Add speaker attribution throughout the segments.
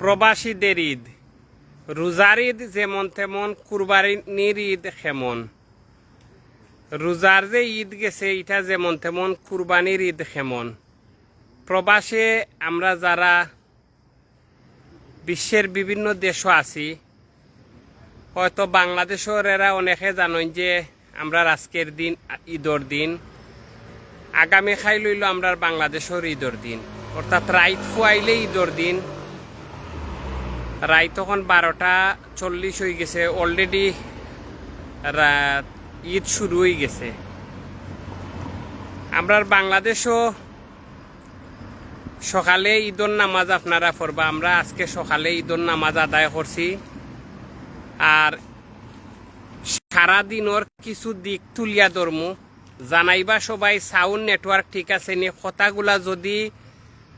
Speaker 1: প্রবাসীদের ঈদ। রোজার ঈদ যেমন তেমন কুরবানির ঈদ সেমন রোজার যে ঈদ গেছে, এটা যেমন তেমন কুরবানির ঈদ সেমন প্রবাসে আমরা যারা বিশ্বের বিভিন্ন দেশও আছি, হয়তো বাংলাদেশের এরা অনেকে জানেন যে আমরা আজকের দিন ঈদর দিন। আগামী খাই লইল আমরা বাংলাদেশের ঈদর দিন। অর্থাৎ রাইত ফুয়াইলে ঈদর দিন। রায় তখন বারোটা চল্লিশ হয়ে গেছে। অলরেডি ঈদ শুরু হয়ে গেছে। আমরা বাংলাদেশও সকালে ঈদর নামাজ আপনারা পড়বা। আমরা আজকে সকালে ঈদর নামাজ আদায় করছি। আর সারাদিনর কিছু দিক তুলিয়া ধর্ম। জানাইবা সবাই, সাউন্ড নেটওয়ার্ক ঠিক আছে নি? কথাগুলা যদি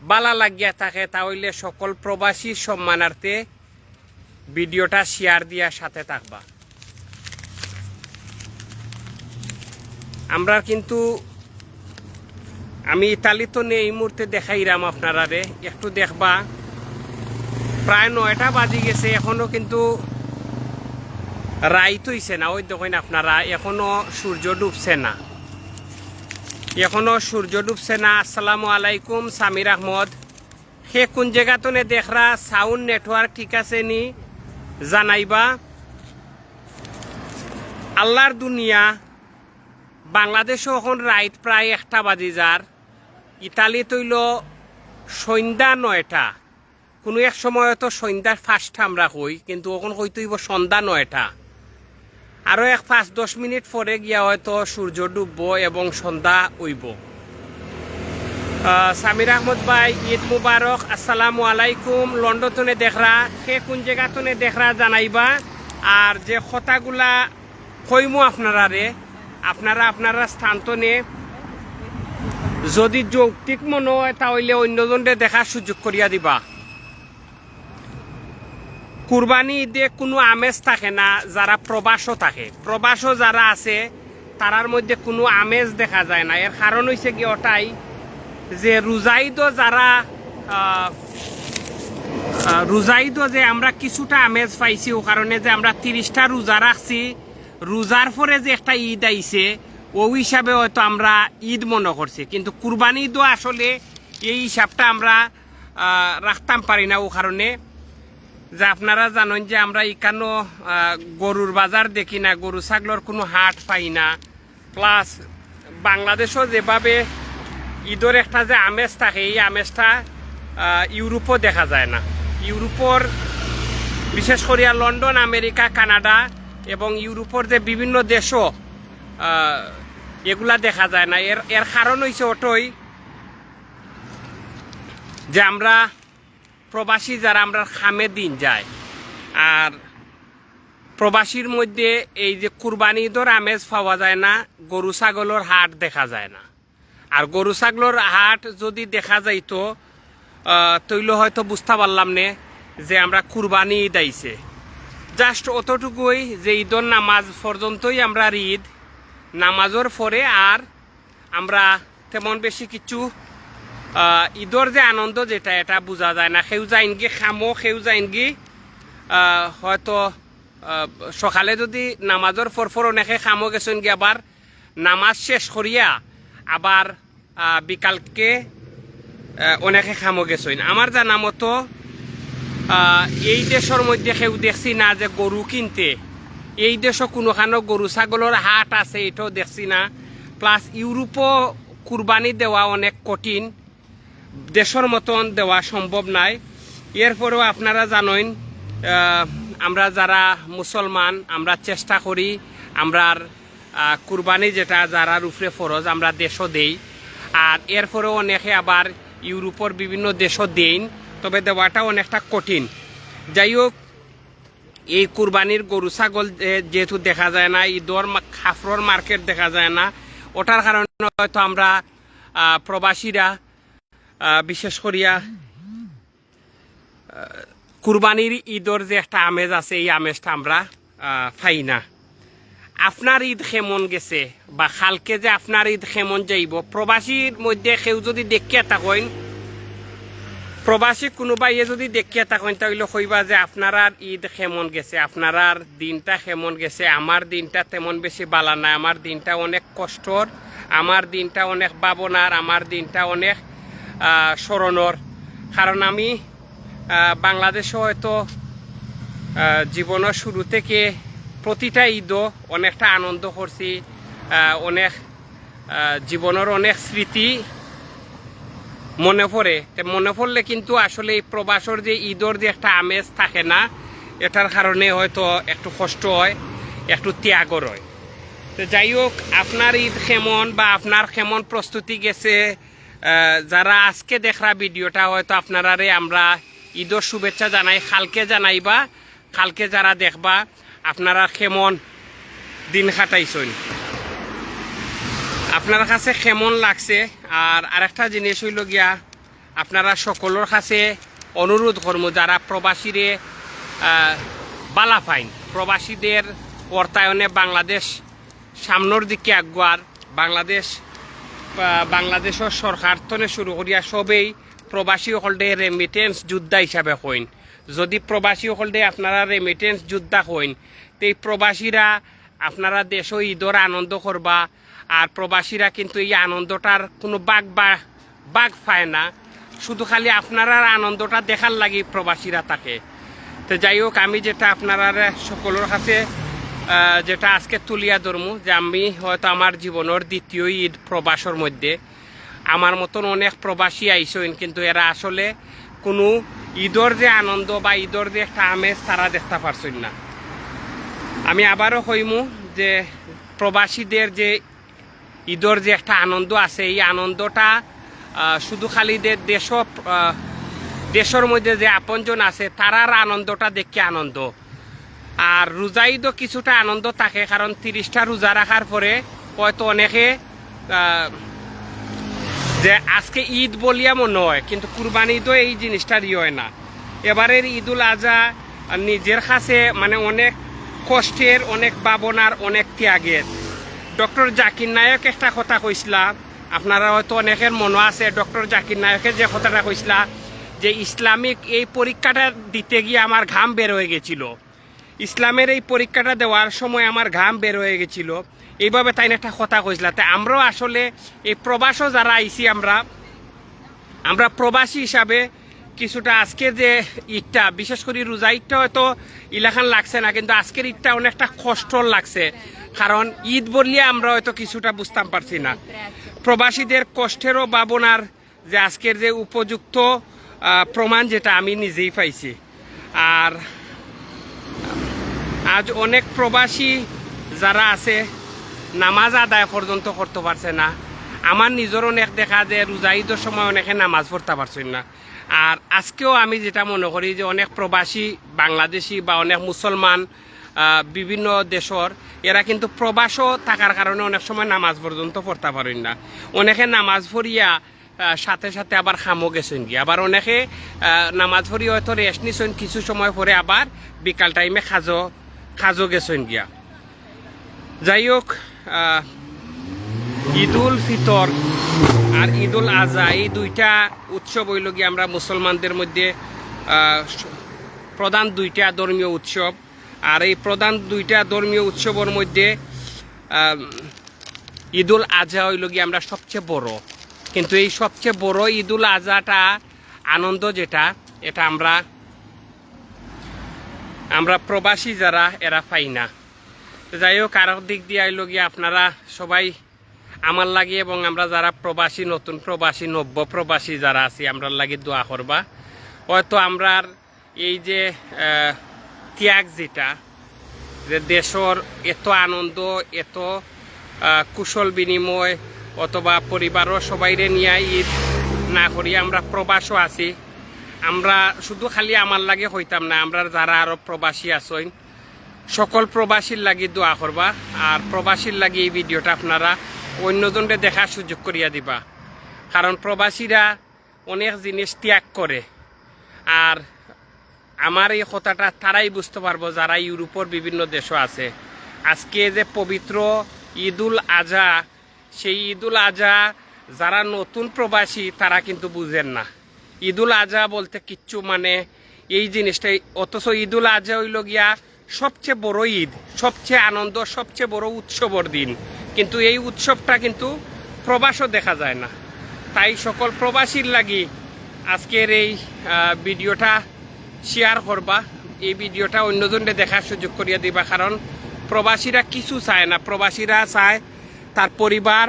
Speaker 1: বালা লাগিয়া থাকে তাহলে সকল প্রবাসী সম্মানার্থে ভিডিওটা শেয়ার দিয়া সাথে থাকবা। আমরা কিন্তু, আমি ইতালি তো নেই এই মুহূর্তে দেখাইরাম আপনারা রে একটু দেখবা। প্রায় নয়টা বাজি গেছে, এখনও কিন্তু রাইত হইছে না, ওই দেখেন আপনারা, এখনও সূর্য ডুবছে না। এখনও সূর্য ডুবছে না। আসসালামু আলাইকুম, সামির আহমদ। সে কোন জায়গাতনে দেখরা? সাউন্ড নেটওয়ার্ক ঠিক আছে নি? জানাইবা। আল্লাহর দুনিয়া, বাংলাদেশও এখন রাইত প্রায় একটা বাজি যার। ইতালি তৈল সন্ধ্যা নয়টা। কোনো এক সময় তো সন্ধ্যার ফার্স্ট আমরা কই কিন্তু এখন কইতইব সন্ধ্যা নয়টা। আরও এক পাঁচ দশ মিনিট পরে গিয়া হয়তো সূর্য ডুববো এবং সন্ধ্যা উইব। সামির আহমদ ভাই, ঈদ মুবারক, আসসালামু আলাইকুম। লন্ডনে দেখরা সে কোন জায়গাতনে দেখরা জানাইবা? আর যে কথাগুলা কইমু আপনারা রে, আপনারা আপনারা স্থানতনে যদি যৌক্তিক মনে হয়, তাহলে অন্যজনরে দেখার সুযোগ করিয়া দিবা। কুরবানি ঈদে কোনো আমেজ থাকে না, যারা প্রবাসও থাকে। প্রবাসও যারা আছে, তারার মধ্যে কোনো আমেজ দেখা যায় না। এর কারণ হয়েছে কি ওটাই যে রোজাইদও যারা রোজাইদও যে আমরা কিছুটা আমেজ পাইছি, ও কারণে যে আমরা তিরিশটা রোজা রাখছি, রোজার পরে যে একটা ঈদ আইছে, ও হিসাবে হয়তো আমরা ঈদ মনে করছি। কিন্তু কুরবানি ঈদও আসলে এই হিসাবটা আমরা রাখতাম পারি না, ও কারণে যে আপনারা জানেন যে আমরা এখানো গরুর বাজার দেখি না, গরু ছাগলর কোনো হাট পাই না। প্লাস বাংলাদেশও যেভাবে ঈদের একটা যে আমেজ থাকে, এই আমেজটা ইউরোপও দেখা যায় না। ইউরোপর, বিশেষ করিয়া লন্ডন, আমেরিকা, কানাডা এবং ইউরোপর যে বিভিন্ন দেশও এগুলা দেখা যায় না। এর এর কারণ হয়েছে ওটাই যে আমরা প্রবাসী যারা আমরা খামে দিন যায়। আর প্রবাসীর মধ্যে এই যে কুরবানি ঈদর আমেজ পাওয়া যায় না, গরু ছাগলের হাট দেখা যায় না। আর গরু ছাগলের হাট যদি দেখা যাইতো তৈল হয়তো বুঝতে পারলাম নে যে আমরা কুরবানি ঈদ আইছে জাস্ট অতটুকুই যে ঈদর নামাজ পর্যন্তই আমরা ঈদ, নামাজের পরে আর আমরা তেমন বেশি কিছু ঈদর যে আনন্দ যেটা, এটা বোঝা যায় না। সেউ যাইনগি খামো সেউ যাইনগি হয়তো সকালে যদি নামাজের ফরফর অনেকে খামো গেছেন গিয়ে আবার নামাজ শেষ করিয়া আবার বিকালকে অনেকে খামো গেছেন আমার জানা মতো এই দেশের মধ্যে কেউ দেখছি না যে গরু কিনতে। এই দেশও কোনোখানো গরু ছাগলের হাট আছে এটাও দেখছি না। প্লাস ইউরোপও কুরবানি দেওয়া অনেক কঠিন। দেশের মতন দেওয়া সম্ভব নাই। এরপরেও আপনারা জানেন আমরা যারা মুসলমান, আমরা চেষ্টা করি আমরার কুরবানি যেটা যারার উপরে ফরজ, আমরা দেশও দেই। আর এরপরেও অনেকে আবার ইউরোপের বিভিন্ন দেশও দেন তবে দেওয়াটা অনেকটা কঠিন। যাই হোক, এই কুরবানির গরু ছাগল যেহেতু দেখা যায় না ঈদর খাফরর মার্কেট দেখা যায় না, ওটার কারণে হয়তো আমরা প্রবাসীরা বিশেষ করিয়া কুরবানির ঈদর যে একটা আমেজ আছে, এই আমেজটা আমরা পাই না। আপনার ঈদ খেমন গেছে? বা খালকে যে আপনার ঈদ কেমন যাইব? প্রবাসীর মধ্যে কেউ যদি দেখিয়া থাকেন, প্রবাসী কোনোবাইয়ে যদি দেখিয়া থাকেন তাহলে কইবা যে আপনারার ঈদ কেমন গেছে? আপনারার দিনটা কেমন গেছে? আমার দিনটা তেমন বেশি বালা না। আমার দিনটা অনেক কষ্টর, আমার দিনটা অনেক ভাবনার আমার দিনটা অনেক স্মরণর কারণ আমি বাংলাদেশে হয়তো জীবনের শুরু থেকে প্রতিটা ঈদও অনেকটা আনন্দ করছি অনেক জীবনের অনেক স্মৃতি মনে পড়ে। মনে পড়লে কিন্তু আসলে এই প্রবাসর যে ঈদর যে একটা আমেজ থাকে না, এটার কারণে হয়তো একটু কষ্ট হয়, একটু ত্যাগর হয় তো যাই হোক, আপনার ঈদ কেমন বা আপনার কেমন প্রস্তুতি গেছে যারা আজকে দেখরা ভিডিওটা, হয়তো আপনারারে আমরা ঈদর শুভেচ্ছা জানাই, কালকে জানাইবা, কালকে যারা দেখবা, আপনারা কেমন দিন কাটাইছেন? আপনার কাছে কেমন লাগছে? আর আরেকটা জিনিস হইল গিয়া, আপনারা সকলের কাছে অনুরোধ করব, যারা প্রবাসীরে বালা ফাইন প্রবাসীদের অর্থায়নে বাংলাদেশ সামনের দিকে আগুয়ার, বাংলাদেশ বাংলাদেশের সরকার তনে শুরু করিয়া সবেই প্রবাসী সকলদে রেমিটেন্স যোদ্ধা হিসাবে কইন। যদি প্রবাসী সকলদে আপনারা রেমিটেন্স যোদ্ধা কইন, তো প্রবাসীরা আপনারা দেশ ঈদর আনন্দ করবা, আর প্রবাসীরা কিন্তু এই আনন্দটার কোনো বাঘ বা, বাঘ পায় না। শুধু খালি আপনারা আনন্দটা দেখার লাগি প্রবাসীরা থাকে তো যাই হোক, আমি যেটা আপনারা সকলের কাছে যেটা আজকে তুলিয়া ধরমু যে আমি হয়তো আমার জীবনের দ্বিতীয় ঈদ প্রবাসর মধ্যে। আমার মতন অনেক প্রবাসী আইসইন, কিন্তু এরা আসলে কোনো ঈদর যে আনন্দ বা ঈদর যে একটা আমেজ তারা দেখতে পারছেন না। আমি আবারও কইমু যে প্রবাসীদের যে ঈদর যে একটা আনন্দ আছে, এই আনন্দটা শুধু খালি যে দেশ দেশের মধ্যে যে আপনজন আছে, তারার আনন্দটা দেখে আনন্দ। আর রোজা ঈদও কিছুটা আনন্দ থাকে কারণ তিরিশটা রোজা রাখার পরে হয়তো অনেকে যে আজকে ঈদ বলিয়া মনে হয়, কিন্তু কুরবানি ঈদও এই জিনিসটা ইয়ে হয় না। এবারের ঈদুল আজহা নিজের কাছে মানে অনেক কষ্টের অনেক ভাবনার অনেক ত্যাগের ডক্টর জাকির নায়ক একটা কথা কইসলা আপনারা হয়তো অনেকের মনে আছে ডক্টর জাকির নায়কের যে কথাটা কইসলা যে ইসলামিক এই পরীক্ষাটা দিতে গিয়ে আমার ঘাম বের হয়ে গেছিল। ইসলামের এই পরীক্ষাটা দেওয়ার সময় আমার ঘাম বের হয়ে গেছিল। এইভাবে তাই একটা কথা কইসলা তাই আমরাও আসলে এই প্রবাসও যারা আইছি আমরা আমরা প্রবাসী হিসাবে কিছুটা আজকে যে ঈদটা, বিশেষ করে রোজা ঈদটা হয়তো ইলাখান লাগছে না, কিন্তু আজকের ঈদটা অনেকটা কষ্ট লাগছে। কারণ ঈদ বললে আমরা হয়তো কিছুটা বুঝতাম পারছি না। প্রবাসীদের কষ্টেরও ভাবনার যে আজকের যে উপযুক্ত প্রমাণ যেটা আমি নিজেই পাইছি। আর আজ অনেক প্রবাসী যারা আছে, নামাজ আদায় পর্যন্ত করতে পারছে না। আমার নিজের অনেক দেখা যে রোজা ঈদের সময় অনেকে নামাজ পড়তে পারছেন না। আর আজকেও আমি যেটা মনে করি যে অনেক প্রবাসী বাংলাদেশি বা অনেক মুসলমান বিভিন্ন দেশর, এরা কিন্তু প্রবাসও থাকার কারণে অনেক সময় নামাজ পর্যন্ত পড়তে পারেন না। অনেকে নামাজ পড়িয়া সাথে সাথে আবার খামো গেছেন গিয়া। আবার অনেকে নামাজ পড়ি হয়তো রেস্ট নিছেন, কিছু সময় পরে আবার বিকাল টাইমে খাজো খাজো গেছেন গিয়া। যাই হোক ঈদুল ফিতর আর ঈদুল আজহা এই দুইটা উৎসব হইল গিয়ে আমরা মুসলমানদের মধ্যে প্রধান দুইটা ধর্মীয় উৎসব। আর এই প্রধান দুইটা ধর্মীয় উৎসবের মধ্যে আম, ঈদুল আজহা হইল গিয়ে আমরা সবচেয়ে বড়। কিন্তু এই সবচেয়ে বড় ঈদুল আজহাটা আনন্দ যেটা এটা আমরা আমরা প্রবাসী যারা, এরা পাই না। যাই হোক, আরও দিক দিয়ে আইল গিয়ে আপনারা সবাই আমার লাগে এবং আমরা যারা প্রবাসী, নতুন প্রবাসী, নব্য প্রবাসী যারা আছি আমরা লাগে দোয়া করবা। হয়তো আমরার এই যে ত্যাগ যেটা, যে দেশর এত আনন্দ, এত কুশল বিনিময়, অথবা পরিবারও সবাইরে নিয়ে ঈদ না করি আমরা প্রবাসও আছি। আমরা শুধু খালি আমার লাগে হইতাম না, আমরা যারা আরও প্রবাসী আছেন সকল প্রবাসীর লাগি দোয়া করবা, আর প্রবাসীর লাগি এই ভিডিওটা আপনারা অন্যজনকে দেখার সুযোগ করিয়া দিবা। কারণ প্রবাসীরা অনেক জিনিস ত্যাগ করে, আর আমার এই কথাটা তারাই বুঝতে পারব যারা ইউরোপের বিভিন্ন দেশও আছে। আজকে যে পবিত্র ঈদুল আজহা, সেই ঈদুল আজহা যারা নতুন প্রবাসী তারা কিন্তু বুঝেন না। ঈদুল আজহা বলতে কিচ্ছু মানে এই জিনিসটাই। অথচ ঈদুল আজহা হইল গিয়া সবচেয়ে বড় ঈদ, সবচেয়ে আনন্দ, সবচেয়ে বড় উৎসবর দিন। কিন্তু এই উৎসবটা কিন্তু প্রবাসও দেখা যায় না। তাই সকল প্রবাসীর লাগি আজকের এই ভিডিওটা শেয়ার করবা। এই ভিডিওটা অন্যজনকে দেখার সুযোগ করিয়া দিবা, কারণ প্রবাসীরা কিছু চায় না। প্রবাসীরা চায় তার পরিবার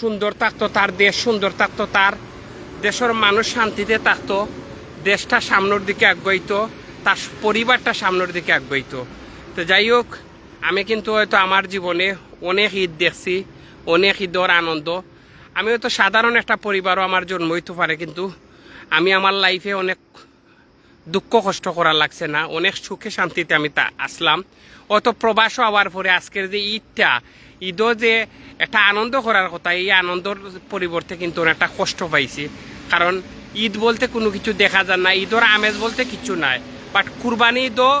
Speaker 1: সুন্দর থাকতো তার দেশ সুন্দর থাকতো তার দেশের মানুষ শান্তিতে থাকতো, দেশটা সামনের দিকে আগ্রহিত তার পরিবারটা সামনের দিকে আগ্রহিত তো যাই হোক, আমি কিন্তু হয়তো আমার জীবনে অনেক ঈদ দেখছি, অনেক ঈদর আনন্দ। আমি হয়তো সাধারণ একটা পরিবারও আমার জন্ম হইতে পারে, কিন্তু আমি আমার লাইফে অনেক দুঃখ কষ্ট করা লাগছে না, অনেক সুখে শান্তিতে আমি তা আসলাম। অত প্রবাসও হওয়ার পরে আজকের যে ঈদটা ঈদও যে একটা আনন্দ করার কথা, এই আনন্দর পরিবর্তে কিন্তু অনেকটা কষ্ট পাইছি। কারণ ঈদ বলতে কোনো কিছু দেখা যায় না, ঈদর আমেজ বলতে কিছু নাই। বাট কুরবানি ঈদও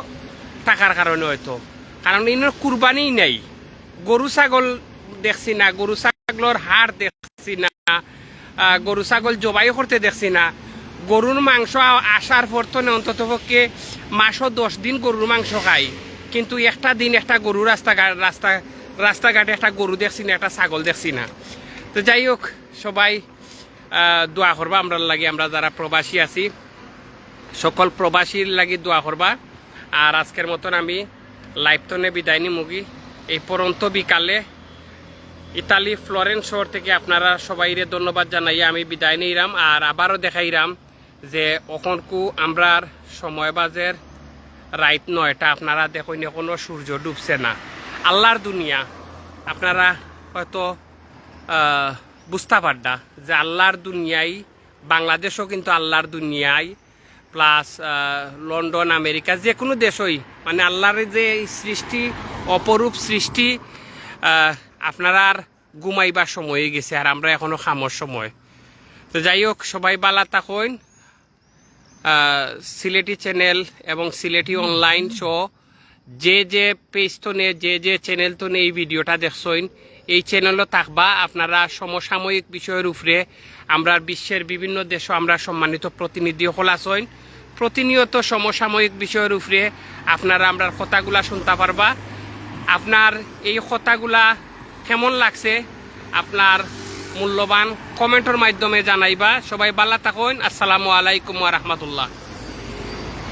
Speaker 1: টাকার কারণে হয়তো। কারণ ইনোর কুরবানিই নাই। গরু ছাগল দেখছি না, গরু ছাগলের হাড় দেখছি না গরু ছাগল জবাই করতে দেখছি না। গরুর মাংস আসার পর তো না, অন্তত পক্ষে মাসও দশ দিন গরুর মাংস খাই। কিন্তু একটা দিন একটা গরু রাস্তাঘাট রাস্তা রাস্তাঘাটে একটা গরু দেখছি না, একটা ছাগল দেখছি না। তো যাই হোক, সবাই দোয়া করবা আমরা লাগে, আমরা যারা প্রবাসী আছি, সকল প্রবাসীর লাগি দোয়া করবা। আর আজকের মতন আমি লাইভ তনে বিদায় নি মুগি। এই পরন্ত বিকালে ইতালি ফ্লোরেন্স শহর থেকে আপনারা সবাইরে ধন্যবাদ জানাই আমি বিদায় নিলাম আর আবারও দেখাইলাম যে অখনকু আমরার সময় বাজের রাইট নয়টা। আপনারা দেখুন কোনো সূর্য ডুবছে না। আল্লাহর দুনিয়া, আপনারা হয়তো বুঝতে পারডা যে আল্লাহর দুনিয়াই, বাংলাদেশও কিন্তু আল্লাহর দুনিয়ায় প্লাস লন্ডন, আমেরিকা যে কোনো দেশই মানে আল্লাহর যে সৃষ্টি, অপরূপ সৃষ্টি আপনারা আর ঘুমাইবার সময় গেছে আর আমরা এখনও খামর সময়। তো যাই হোক, সবাই বালা থাকুন। সিলেটি চ্যানেল এবং সিলেটি অনলাইন শো যে যে পেজ তো নে যে যে চ্যানেল তো নে এই ভিডিওটা দেখছইন, এই চ্যানেলও থাকবা আপনারা সমসাময়িক বিষয়ের উপরে। আমরা বিশ্বের বিভিন্ন দেশও আমরা সম্মানিত প্রতিনিধি হল আসইন প্রতিনিয়ত সমসাময়িক বিষয়ের উপরে আপনারা আমরা কথাগুলা শুনতে পারবা। আপনার এই কথাগুলা কেমন লাগছে? আপনার মূল্যবান কমেন্টের মাধ্যমে জানাইবা। সবাই ভালো থাকুন আসসালামু আলাইকুম রহমতুল্লাহ।